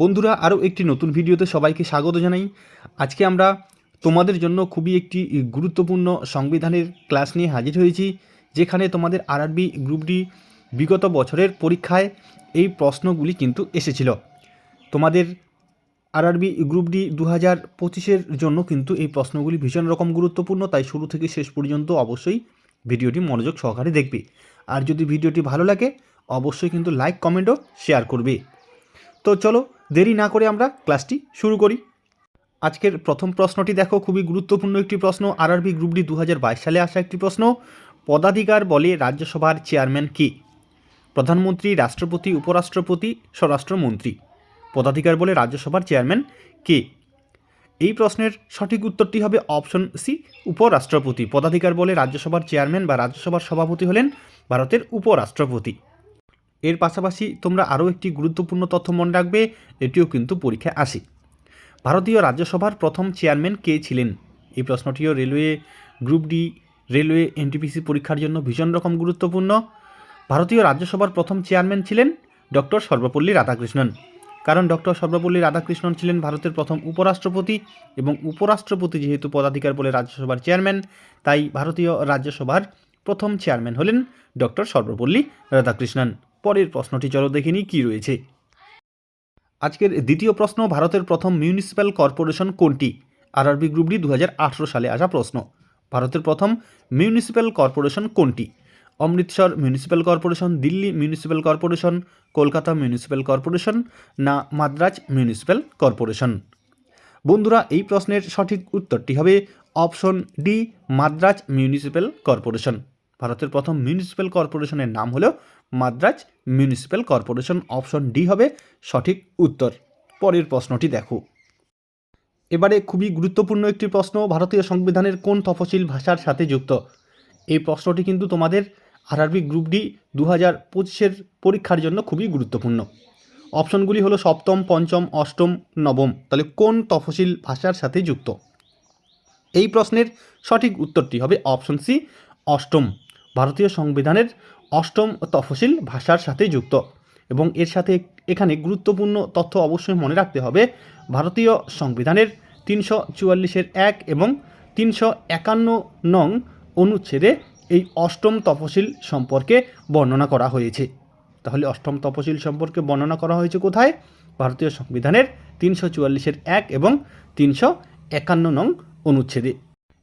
বন্ধুরা, আরও একটি নতুন ভিডিওতে সবাইকে স্বাগত জানাই। আজকে আমরা তোমাদের জন্য খুবই একটি গুরুত্বপূর্ণ সংবিধানের ক্লাস নিয়ে হাজির হয়েছি, যেখানে তোমাদের আরআরবি গ্রুপ ডি বিগত বছরের পরীক্ষায় এই প্রশ্নগুলি কিন্তু এসেছিল। তোমাদের আরআরবি গ্রুপ ডি দু হাজার পঁচিশের জন্য কিন্তু এই প্রশ্নগুলি ভীষণ রকম গুরুত্বপূর্ণ, তাই শুরু থেকে শেষ পর্যন্ত অবশ্যই ভিডিওটি মনোযোগ সহকারে দেখবে। আর যদি ভিডিওটি ভালো লাগে, অবশ্যই কিন্তু লাইক কমেন্টও শেয়ার করবে। তো চলো দেরি না করে আমরা ক্লাসটি শুরু করি। আজকের প্রথম প্রশ্নটি দেখো, খুবই গুরুত্বপূর্ণ একটি প্রশ্ন। আরআরবি গ্রুপ ডি দু হাজার বাইশ সালে আসা একটি প্রশ্ন, পদাধিকার বলে রাজ্যসভার চেয়ারম্যান কে? প্রধানমন্ত্রী, রাষ্ট্রপতি, উপরাষ্ট্রপতি, স্বরাষ্ট্রমন্ত্রী। পদাধিকার বলে রাজ্যসভার চেয়ারম্যান কে? এই প্রশ্নের সঠিক উত্তরটি হবে অপশন সি, উপরাষ্ট্রপতি। পদাধিকার বলে রাজ্যসভার চেয়ারম্যান বা রাজ্যসভার সভাপতি হলেন ভারতের উপরাষ্ট্রপতি। এর পাশাপাশি তোমরা আরও একটি গুরুত্বপূর্ণ তথ্য মনে রাখবে, এটিও কিন্তু পরীক্ষায় আসে। ভারতীয় রাজ্যসভার প্রথম চেয়ারম্যান কে ছিলেন? এই প্রশ্নটিও railway group D, railway NTPC পরীক্ষার জন্য ভীষণ রকম গুরুত্বপূর্ণ। ভারতীয় রাজ্যসভার প্রথম চেয়ারম্যান ছিলেন ডক্টর সর্বপল্লী রাধাকৃষ্ণন। কারণ ডক্টর সর্বপল্লী রাধাকৃষ্ণন ছিলেন ভারতের প্রথম উপরাষ্ট্রপতি এবং উপরাষ্ট্রপতি যেহেতু পদাধিকার বলে রাজ্যসভার চেয়ারম্যান, তাই ভারতীয় রাজ্যসভার প্রথম চেয়ারম্যান হলেন ডক্টর সর্বপল্লী রাধাকৃষ্ণন। পরের প্রশ্নটি চলো দেখে নিই কী রয়েছে। আজকের দ্বিতীয় প্রশ্ন, ভারতের প্রথম মিউনিসিপ্যাল কর্পোরেশন কোনটি? আরআরবি গ্রুপ ডি দু হাজার আঠারো সালে আসা প্রশ্ন। ভারতের প্রথম মিউনিসিপ্যাল কর্পোরেশন কোনটি? Amritsar municipal corporation Delhi municipal corporation Kolkata municipal corporation না মাদ্রাজ মিউনিসিপ্যাল কর্পোরেশন বন্ধুরা, এই প্রশ্নের সঠিক উত্তরটি হবে option D Madras municipal corporation ভারতের প্রথম মিউনিসিপ্যাল কর্পোরেশনের নাম হলো Madras municipal corporation option D হবে সঠিক উত্তর। পরের প্রশ্নটি দেখো। এবারে খুবই গুরুত্বপূর্ণ একটি প্রশ্ন, ভারতীয় সংবিধানের কোন তফসিল ভাষার সাথে যুক্ত? এই প্রশ্নটি কিন্তু তোমাদের আরআরবি গ্রুপ ডি দু হাজার পঁচিশের পরীক্ষার জন্য খুবই গুরুত্বপূর্ণ। অপশনগুলি হলো সপ্তম, পঞ্চম, অষ্টম, নবম। তাহলে কোন তফসিল ভাষার সাথে যুক্ত? এই প্রশ্নের সঠিক উত্তরটি হবে অপশন সি, অষ্টম। ভারতীয় সংবিধানের অষ্টম তফসিল ভাষার সাথে যুক্ত এবং এর সাথে এখানে গুরুত্বপূর্ণ তথ্য অবশ্যই মনে রাখতে হবে। ভারতীয় সংবিধানের তিনশো চুয়াল্লিশের এক এবং তিনশো একান্ন নং অনুচ্ছেদে এই অষ্টম তফসিল সম্পর্কে বর্ণনা করা হয়েছে। তাহলে অষ্টম তফসিল সম্পর্কে বর্ণনা করা হয়েছে কোথায়? ভারতীয় সংবিধানের তিনশো চুয়াল্লিশের এক এবং তিনশো একান্ন নং অনুচ্ছেদে।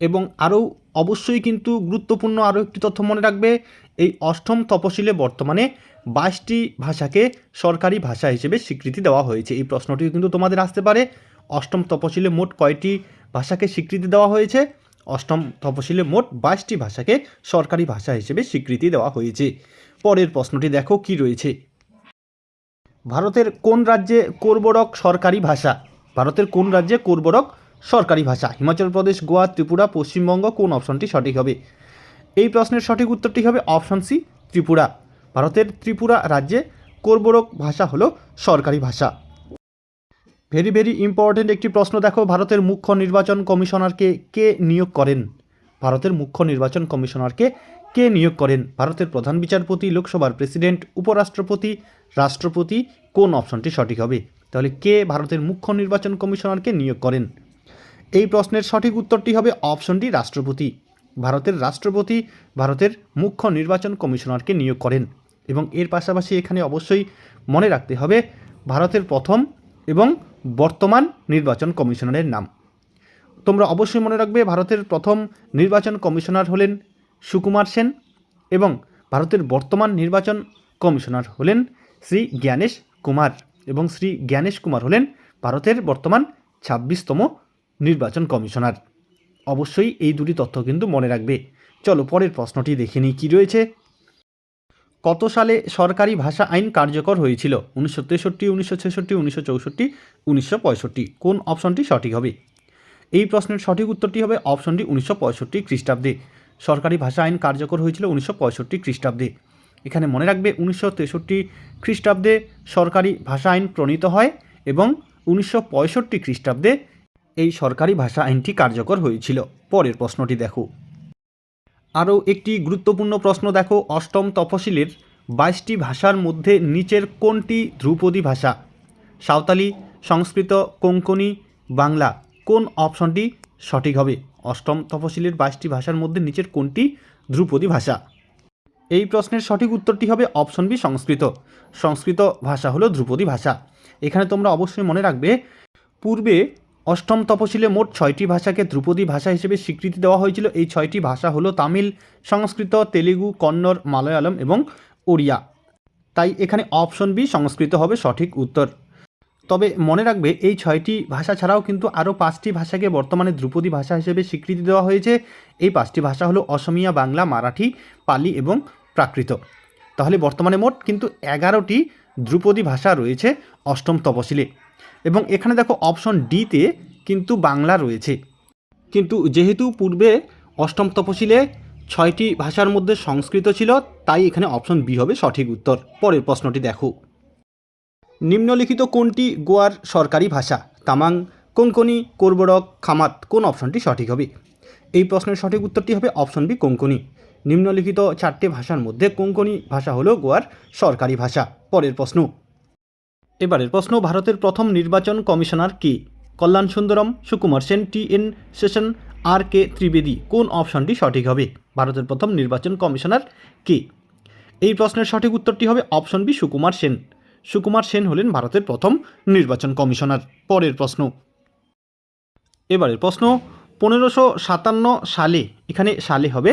এবং আরও অবশ্যই কিন্তু গুরুত্বপূর্ণ আরও একটি তথ্য মনে রাখবে, এই অষ্টম তপশিলে বর্তমানে বাইশটি ভাষাকে সরকারি ভাষা হিসেবে স্বীকৃতি দেওয়া হয়েছে। এই প্রশ্নটিও কিন্তু তোমাদের আসতে পারে। অষ্টম তপশিলে মোট কয়টি ভাষাকে স্বীকৃতি দেওয়া হয়েছে? অষ্টম তপশিলে মোট বাইশটি ভাষাকে সরকারি ভাষা হিসেবে স্বীকৃতি দেওয়া হয়েছে। পরের প্রশ্নটি দেখো, কি রয়েছে? ভারতের কোন রাজ্যে কোরবরক সরকারি ভাষা? ভারতের কোন রাজ্যে কোরবরক সরকারি ভাষা। হিমাচল প্রদেশ, গোয়া, ত্রিপুরা, পশ্চিমবঙ্গ কোন অপশনটি সঠিক হবে? এই প্রশ্নের সঠিক উত্তরটি হবে অপশন সি, ত্রিপুরা। ভারতের ত্রিপুরা রাজ্যে কোরবরক ভাষা হলো সরকারি ভাষা। ভেরি ভেরি ইম্পর্টেন্ট একটি প্রশ্ন দেখো। ভারতের মুখ্য নির্বাচন কমিশনারকে কে নিয়োগ করেন? ভারতের মুখ্য নির্বাচন কমিশনারকে কে নিয়োগ করেন? ভারতের প্রধান বিচারপতি, লোকসভার প্রেসিডেন্ট, উপরাষ্ট্রপতি, রাষ্ট্রপতি কোন অপশনটি সঠিক হবে? তাহলে কে ভারতের মুখ্য নির্বাচন কমিশনারকে নিয়োগ করেন? এই প্রশ্নের সঠিক উত্তরটি হবে অপশনটি রাষ্ট্রপতি। ভারতের রাষ্ট্রপতি, ভারতের মুখ্য নির্বাচন কমিশনারকে নিয়োগ করেন এবং এর পাশাপাশি এখানে অবশ্যই মনে রাখতে হবে ভারতের প্রথম এবং বর্তমান নির্বাচন কমিশনারের নাম। তোমরা অবশ্যই মনে রাখবে ভারতের প্রথম নির্বাচন কমিশনার হলেন সুকুমার সেন এবং ভারতের বর্তমান নির্বাচন কমিশনার হলেন শ্রী জ্ঞানেশ কুমার এবং শ্রী জ্ঞানেশ কুমার হলেন ভারতের বর্তমান ছাব্বিশতম নির্বাচন কমিশনার। অবশ্যই এই দুটি তথ্য কিন্তু মনে রাখবে। চলো পরের প্রশ্নটি দেখে নিই, কী রয়েছে? কত সালে সরকারি ভাষা আইন কার্যকর হয়েছিল? উনিশশো তেষট্টি, উনিশশো ছেষট্টি, উনিশশো চৌষট্টি, উনিশশো পঁয়ষট্টি। কোন অপশনটি সঠিক হবে? এই প্রশ্নের সঠিক উত্তরটি হবে অপশনটি উনিশশো পঁয়ষট্টি খ্রিস্টাব্দে। সরকারি ভাষা আইন কার্যকর হয়েছিল উনিশশো পঁয়ষট্টি খ্রিস্টাব্দে। এখানে মনে রাখবে উনিশশো তেষট্টি খ্রিস্টাব্দে সরকারি ভাষা আইন প্রণীত হয় এবং উনিশশো পঁয়ষট্টি খ্রিস্টাব্দে এই সরকারি ভাষা আইনটি কার্যকর হয়েছিল। পরের প্রশ্নটি দেখো। আরও একটি গুরুত্বপূর্ণ প্রশ্ন দেখো। অষ্টম তফসিলের বাইশটি ভাষার মধ্যে নিচের কোনটি ধ্রুপদী ভাষা? সাঁওতালি, সংস্কৃত কোঙ্কনি বাংলা। কোন অপশনটি সঠিক হবে? অষ্টম তফসিলের বাইশটি ভাষার মধ্যে নিচের কোনটি ধ্রুপদী ভাষা? এই প্রশ্নের সঠিক উত্তরটি হবে অপশন বি, সংস্কৃত। সংস্কৃত ভাষা হলো ধ্রুপদী ভাষা। এখানে তোমরা অবশ্যই মনে রাখবে, পূর্বে অষ্টম তপশিলে মোট ছয়টি ভাষাকে ধ্রুপদী ভাষা হিসেবে স্বীকৃতি দেওয়া হয়েছিল। এই ছয়টি ভাষা হলো তামিল, সংস্কৃত, তেলেগু, কন্নড়, মালয়ালম এবং ওড়িয়া। তাই এখানে অপশন বি, সংস্কৃত হবে সঠিক উত্তর। তবে মনে রাখবে, এই ছয়টি ভাষা ছাড়াও কিন্তু আরও পাঁচটি ভাষাকে বর্তমানে ধ্রুপদী ভাষা হিসেবে স্বীকৃতি দেওয়া হয়েছে। এই পাঁচটি ভাষা হলো অসমিয়া, বাংলা, মারাঠি, পালি এবং প্রাকৃত। তাহলে বর্তমানে মোট কিন্তু এগারোটি ধ্রুপদী ভাষা রয়েছে অষ্টম তপশিলে। এবং এখানে দেখো অপশন ডিতে কিন্তু বাংলা রয়েছে। কিন্তু যেহেতু পূর্বে অষ্টম তপশিলে ছয়টি ভাষার মধ্যে সংস্কৃত ছিল, তাই এখানে অপশন বি হবে সঠিক উত্তর। পরের প্রশ্নটি দেখো। নিম্নলিখিত কোনটি গোয়ার সরকারি ভাষা? তামাং, কোঙ্কনি, কোরবরক, খামাত, কোন অপশনটি সঠিক হবে? এই প্রশ্নের সঠিক উত্তরটি হবে অপশন বি, কোঙ্কনি। নিম্নলিখিত চারটে ভাষার মধ্যে কোঙ্কনি ভাষা হলো গোয়ার সরকারি ভাষা। পরের প্রশ্ন। এবারের প্রশ্ন, ভারতের প্রথম নির্বাচন কমিশনার কে? Kalyan Sundaram, Sukumar Sen, T N Seshan, R K Trivedi, কোন অপশনটি সঠিক হবে? ভারতের প্রথম নির্বাচন কমিশনার কে? এই প্রশ্নের সঠিক উত্তরটি হবে অপশন বি, সুকুমার সেন। সুকুমার সেন হলেন ভারতের প্রথম নির্বাচন কমিশনার। পরের প্রশ্ন। এবারের প্রশ্ন, পনেরোশো সাতান্ন সালে, এখানে সালে হবে,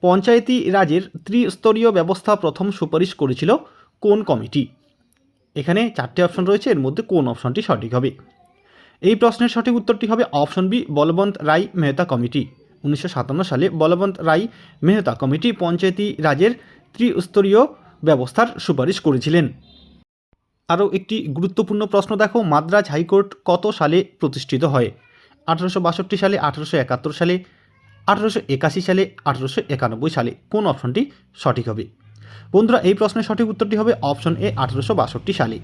পঞ্চায়েতি রাজের ত্রিস্তরীয় ব্যবস্থা প্রথম সুপারিশ করেছিল কোন কমিটি? এখানে চারটে অপশন রয়েছে, এর মধ্যে কোন অপশনটি সঠিক হবে? এই প্রশ্নের সঠিক উত্তরটি হবে option B, Balwant Rai Mehta committee. উনিশশো সাতান্ন সালে বলবন্ত রায় মেহতা কমিটি পঞ্চায়েতি রাজের ত্রিস্তরীয় ব্যবস্থার সুপারিশ করেছিলেন। আরও একটি গুরুত্বপূর্ণ প্রশ্ন দেখো, মাদ্রাজ হাইকোর্ট কত সালে প্রতিষ্ঠিত হয়? আঠারোশো বাষট্টি সালে, আঠারোশো একাত্তর সালে, আঠারোশো একাশি সালে, আঠারোশো একানব্বই সালে। কোন অপশনটি সঠিক হবে? বন্ধুরা, এই প্রশ্নের সঠিক উত্তরটি হবে অপশন এ, আঠারোশো বাষট্টি সালে।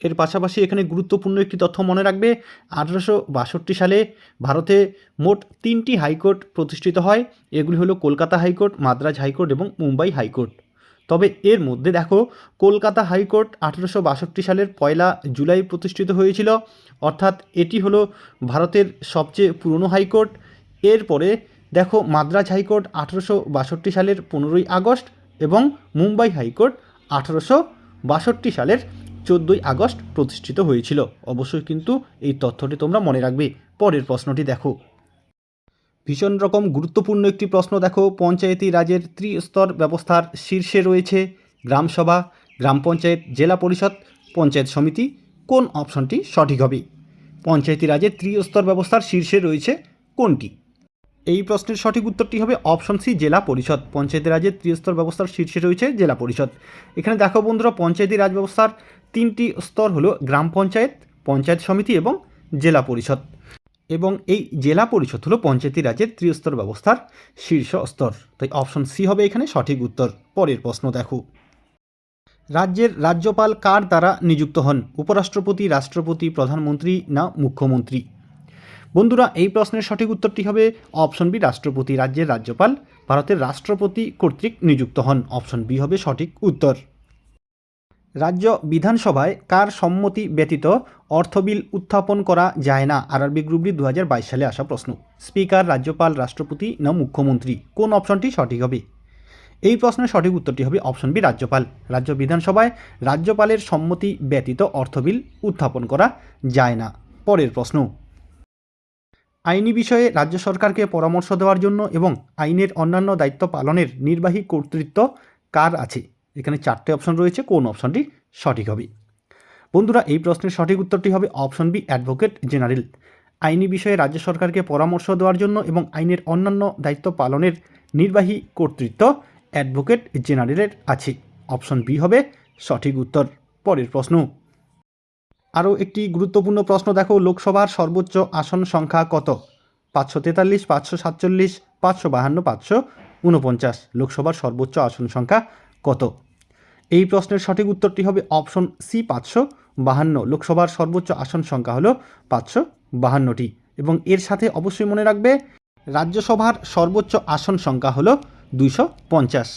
এর পাশাপাশি এখানে গুরুত্বপূর্ণ একটি তথ্য মনে রাখবে, আঠারোশো বাষট্টি সালে ভারতে মোট তিনটি হাইকোর্ট প্রতিষ্ঠিত হয়। এগুলি হলো কলকাতা হাইকোর্ট, মাদ্রাজ হাইকোর্ট এবং মুম্বাই হাইকোর্ট। তবে এর মধ্যে দেখো, কলকাতা হাইকোর্ট আঠেরোশো বাষট্টি সালের পয়লা জুলাই প্রতিষ্ঠিত হয়েছিল। অর্থাৎ এটি হলো ভারতের সবচেয়ে পুরনো হাইকোর্ট। এরপরে দেখো, মাদ্রাজ হাইকোর্ট আঠেরোশো বাষট্টি সালের পনেরোই আগস্ট এবং মুম্বাই হাইকোর্ট আঠারোশো বাষট্টি সালের চোদ্দোই আগস্ট প্রতিষ্ঠিত হয়েছিল। অবশ্যই কিন্তু এই তথ্যটি তোমরা মনে রাখবে। পরের প্রশ্নটি দেখো। ভীষণ রকম গুরুত্বপূর্ণ একটি প্রশ্ন দেখো। পঞ্চায়েতি রাজের ত্রিস্তর ব্যবস্থার শীর্ষে রয়েছে গ্রামসভা গ্রাম পঞ্চায়েত, জেলা পরিষদ, পঞ্চায়েত সমিতি। কোন অপশনটি সঠিক হবে? পঞ্চায়েতি রাজের ত্রিস্তর ব্যবস্থার শীর্ষে রয়েছে কোনটি? এই প্রশ্নের সঠিক উত্তরটি হবে অপশন সি, জেলা পরিষদ। পঞ্চায়েতি রাজের ত্রিস্তর ব্যবস্থার শীর্ষে রয়েছে জেলা পরিষদ। এখানে দেখো বন্ধুরা, পঞ্চায়েতি রাজ ব্যবস্থার তিনটি স্তর হলো গ্রাম পঞ্চায়েত পঞ্চায়েত সমিতি এবং জেলা পরিষদ। এবং এই জেলা পরিষদ হলো পঞ্চায়েতি রাজের ত্রিস্তর ব্যবস্থার শীর্ষ স্তর। তাই অপশন সি হবে এখানে সঠিক উত্তর। পরের প্রশ্ন দেখো। রাজ্যের রাজ্যপাল কার দ্বারা নিযুক্ত হন? উপরাষ্ট্রপতি, রাষ্ট্রপতি, প্রধানমন্ত্রী না মুখ্যমন্ত্রী? বন্ধুরা, এই প্রশ্নের সঠিক উত্তরটি হবে অপশন বি, রাষ্ট্রপতি রাজ্যের রাজ্যপাল। ভারতের রাষ্ট্রপতি কর্তৃক নিযুক্ত হন। অপশন বি হবে সঠিক উত্তর। রাজ্য বিধানসভায় কার সম্মতি ব্যতীত অর্থ বিল উত্থাপন করা যায় না? আরআরবি গ্রুপ ডি দু সালে আসা প্রশ্ন। স্পিকার, রাজ্যপাল, রাষ্ট্রপতি না মুখ্যমন্ত্রী? কোন অপশনটি সঠিক হবে? এই প্রশ্নের সঠিক উত্তরটি হবে অপশন বি, রাজ্যপাল। রাজ্য বিধানসভায় রাজ্যপালের সম্মতি ব্যতীত অর্থ বিল উত্থাপন করা যায় না। পরের প্রশ্ন। আইনি বিষয়ে রাজ্য সরকারকে পরামর্শ দেওয়ার জন্য এবং আইনের অন্যান্য দায়িত্ব পালনের নির্বাহী কর্তৃত্ব কার আছে? এখানে চারটে অপশন রয়েছে। কোন অপশনটি সঠিক হবে? বন্ধুরা, এই প্রশ্নের সঠিক উত্তরটি হবে অপশন বি অ্যাডভোকেট জেনারেল আইনি বিষয়ে রাজ্য সরকারকে পরামর্শ দেওয়ার জন্য এবং আইনের অন্যান্য দায়িত্ব পালনের নির্বাহী কর্তৃত্ব অ্যাডভোকেট জেনারেলের আছে। অপশন বি হবে সঠিক উত্তর। পরের প্রশ্ন আরও একটি গুরুত্বপূর্ণ প্রশ্ন দেখো, লোকসভার সর্বোচ্চ আসন সংখ্যা কত? পাঁচশো তেতাল্লিশ, পাঁচশো সাতচল্লিশ, পাঁচশো বাহান্ন, পাঁচশো উনপঞ্চাশ। লোকসভার সর্বোচ্চ আসন সংখ্যা কত? এই প্রশ্নের সঠিক উত্তরটি হবে অপশন সি, পাঁচশো বাহান্ন। লোকসভার সর্বোচ্চ আসন সংখ্যা হলো পাঁচশো বাহান্নটি। এবং এর সাথে অবশ্যই মনে রাখবে, রাজ্যসভার সর্বোচ্চ আসন সংখ্যা হলো দুইশো পঞ্চাশ।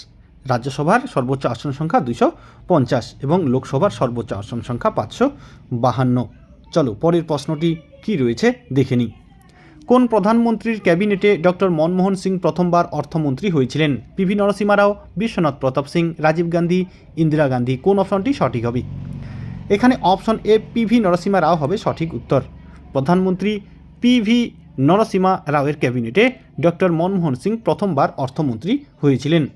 রাজ্যসভার সর্বোচ্চ আসন সংখ্যা দুইশো পঞ্চাশ এবং লোকসভার সর্বোচ্চ আসন সংখ্যা পাঁচশো বাহান্ন। চলো, পরের প্রশ্নটি কি রয়েছে দেখে নিই। কোন প্রধানমন্ত্রীর ক্যাবিনেটে ডক্টর মনমোহন সিং প্রথমবার অর্থমন্ত্রী হয়েছিলেন? পিভি নরসিমা রাও, বিশ্বনাথ প্রতাপ সিং, রাজীব গান্ধী, ইন্দিরা গান্ধী, কোন অপশনটি সঠিক হবে? এখানে option A PV Narasimha Rao হবে সঠিক উত্তর। প্রধানমন্ত্রী পিভি নরসিমা রাওয়ের ক্যাবিনেটে ডক্টর মনমোহন সিং প্রথমবার অর্থমন্ত্রী হয়েছিলেন।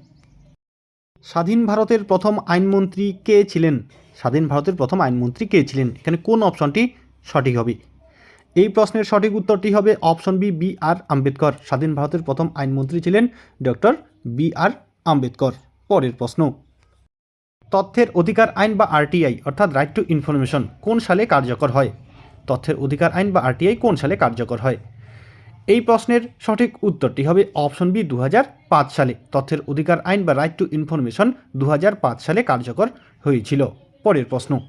স্বাধীন ভারতের প্রথম আইনমন্ত্রী কে ছিলেন? স্বাধীন ভারতের প্রথম আইনমন্ত্রী কে ছিলেন? এখানে কোন অপশনটি সঠিক হবে? এই প্রশ্নের সঠিক উত্তরটি হবে option B B R Ambedkar. স্বাধীন ভারতের প্রথম আইনমন্ত্রী ছিলেন ডক্টর বি আর আম্বেদকর। পরের প্রশ্ন। তথ্যের অধিকার আইন বা আরটিআই, অর্থাৎ রাইট টু ইনফরমেশন কোন সালে কার্যকর হয়? তথ্যের অধিকার আইন বা আরটিআই কোন সালে কার্যকর হয়? এই প্রশ্নের সঠিক উত্তরটি হবে অপশন বি দু হাজার পাঁচ সালে। তথ্যের অধিকার, আইন বা রাইট টু ইনফরমেশন দু হাজার পাঁচ সালে কার্যকর হয়েছিল। পরের প্রশ্ন।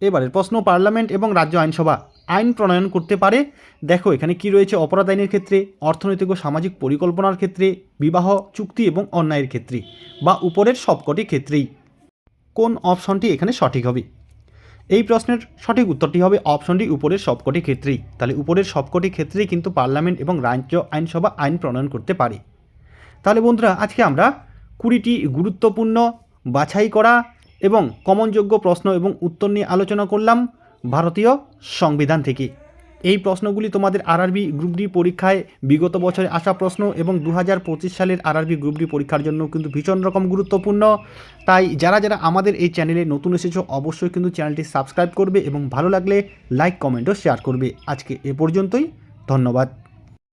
এবারের প্রশ্ন, পার্লামেন্ট এবং রাজ্য আইনসভা আইন প্রণয়ন করতে পারে? দেখো, এখানে কি রয়েছে? অপরাধ আইনের ক্ষেত্রে, অর্থনৈতিক ও সামাজিক পরিকল্পনার ক্ষেত্রে, বিবাহ, চুক্তি এবং অন্যায়ের ক্ষেত্রে, বা উপরের সবকটি ক্ষেত্রেই। কোন অপশনটি এখানে সঠিক হবে? এই প্রশ্নের সঠিক উত্তরটি হবে অপশনটি উপরের সবকটি ক্ষেত্রেই। তাহলে উপরের সবকটি ক্ষেত্রেই কিন্তু পার্লামেন্ট এবং রাজ্য আইনসভা আইন প্রণয়ন করতে পারে। তাহলে বন্ধুরা, আজকে আমরা কুড়িটি গুরুত্বপূর্ণ বাছাই করা এবং কমনযোগ্য প্রশ্ন এবং উত্তর নিয়ে আলোচনা করলাম ভারতীয় সংবিধান থেকে। এই প্রশ্নগুলি তোমাদের আরআরবি গ্রুপ ডি পরীক্ষায় বিগত বছরে আসা প্রশ্ন এবং দু হাজার পঁচিশ সালের আরআরবি গ্রুপ ডি পরীক্ষার জন্য কিন্তু ভীষণ রকম গুরুত্বপূর্ণ। তাই যারা যারা আমাদের এই চ্যানেলে নতুন এসেছ, অবশ্যই কিন্তু চ্যানেলটি সাবস্ক্রাইব করবে এবং ভালো লাগলে লাইক কমেন্টও শেয়ার করবে। আজকে এ পর্যন্তই, ধন্যবাদ।